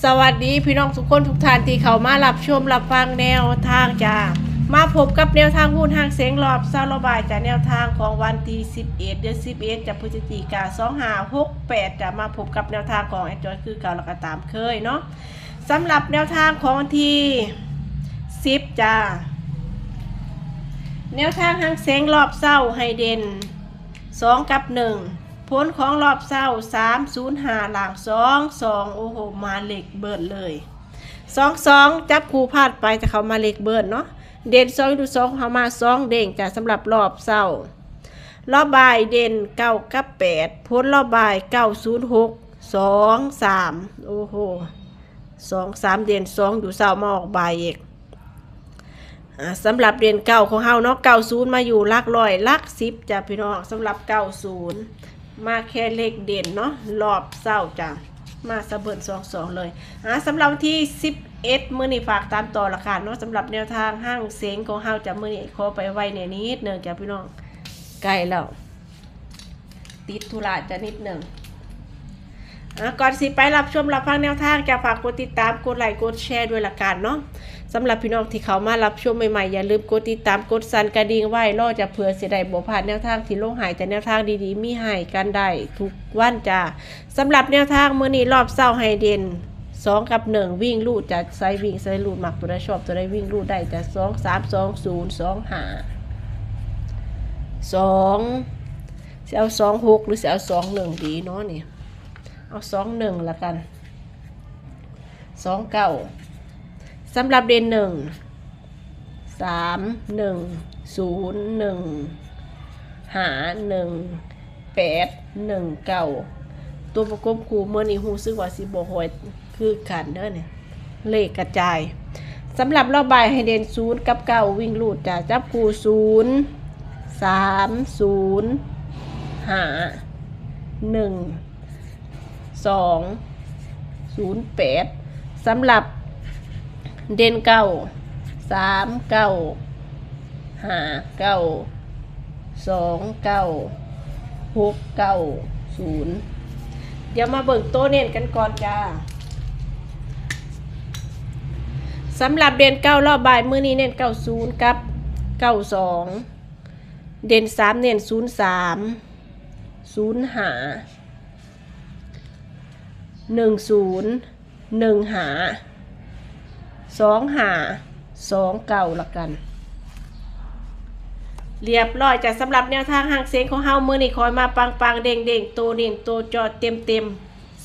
สวัสดีพี่น้องทุกคนทุกท่านที่เขามารับชมรับฟังแนวทางจ้ามาพบกับแนวทางหุ้นทางเสียงรอบซาลบายจากแนวทางของวันที่ 11 เดือน 11จากพฤศจิกา2568จะมาพบกับแนวทางของแอดจอยคือเก่าแล้วก็ตามเคยเนาะสำหรับแนวทางของวันที่ 10จ้าแนวทางทางเสียงรอบเศร้าให้เดน2 กับ 1 ผลของรอบเศร้า3 0 5หลัง2 2โอ้โหมาเหล็กเบิดเลย2 2จับคู่พลาดไปแต่เขามาเหล็กเบิดเนาะเด่น2ดู2เขามา2เด้งจะสำหรับรอบเศร้ารอบบ่ายเด่น9กับ8ผลรอบบ่าย9 0 6 2 3โอ้โห2 3เด่น2อยู่เศร้ามาออกบ่ายอีกสำหรับเดือนเก่าของเฮาเนาะเก้าศูนย์มาอยู่ลักร้อยลักสิบจ้ะพี่น้องสำหรับเก้าศูนย์ มาแค่เลขเด่นเนาะรอบเศร้าจ้ะมาสะเบิดสองสองเลยอะสำหรับที่สิบเอ็ดมื้อนี้ฝากตามต่อละค่ะเนาะสำหรับแนวทางห้างเสียงของเฮาจะมื้อนี้ขอไปไว้ในนิดหนึ่งจ้ะพี่น้องใกล้แล้วติดธุระจะนิดหนึ่ง ก่อนสิไปรับชมรับฟังแนวทางจะฝากกดติดตามกดไลค์กดแชร์ด้วยละกันเนาะสำหรับพี่น้องที่เขามารับชมใหม่ๆอย่าลืมกดติดตามกดสั่นกระดิ่งไว้รอจะเผื่อเสียดายบ่พาดแนวทางที่โลงหายแต่แนวทางดีๆ มีให้กันได้ทุกวันจ้าสำหรับแนวทางมื้อนี้รอบเศร้าให้เดนสองกับหนึ่งวิ่งลูดจะใส่วิ่งใส่ลูดมักตัวใดชอบตัวใดวิ่งลูดได้แต่สองสามสองศูนย์สองห้าสองจะเอาสองหกหรือจะเอาสองหนึ่งดีเนาะนี่ เอาสองหนึ่งละกันสองเก้าสำหรับเดนหนึ่งสามหนึ่งศูนย์หนึ่งหาหนึ่งแปดหนึ่งเก้าตัวประกบคูเมื่อนี้หูซึกว่าสิบหอยคือกันเด้อเนี่ยเลขกระจายสำหรับรอบบ่ายให้เด่นศูนย์กับเก้าวิ่งลูดจะจับคูศูนย์สามศูนย์หาหนึ่ง สองศูนย์แปดสำหรับเด่นเก้าสามเก้าห้าเก้าสองเก้าหกเก้าศูนย์เดี๋ยวมาเบิ่งโต๊ะเน้นกันก่อนจ้าสำหรับเด่นเก้ารอบบ่ายมื้อนี้เน้นเก้าศูนย์กับเก้าสองเด่นสามเน้นศูนย์สามศูนย์ห้า หนึ่งศูนย์หนึ่งหาสองหาสองเก่าละกัน เรียบร้อยจากสำหรับแนวทางห่างเสียงของเฮามือนี่คอยมาปังปังเด้งเด้งๆโตเน่นโตจอเต็มเต็ม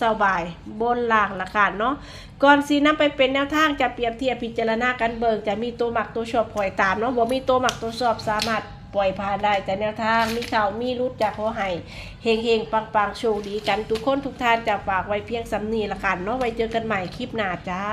สบายบนหลางละกันเนาะก่อนสีน้ำไปเป็นแนวทางจะเปรียบเทียบพิจารณากันเบิกจะมีตัวหมักตัวชอบปล่อยตามเนาะบ่มีตัวหมักตัวชอบสามารถ ปล่อยผ่านได้แต่แนวทางมีข่าวมีรุดจากหัวไห้เฮงเฮงปังปังโชคดีกันทุกคนทุกท่านจะฝากไว้เพียงสำนีละกันเนาะไว้เจอกันใหม่คลิปหน้าจ้า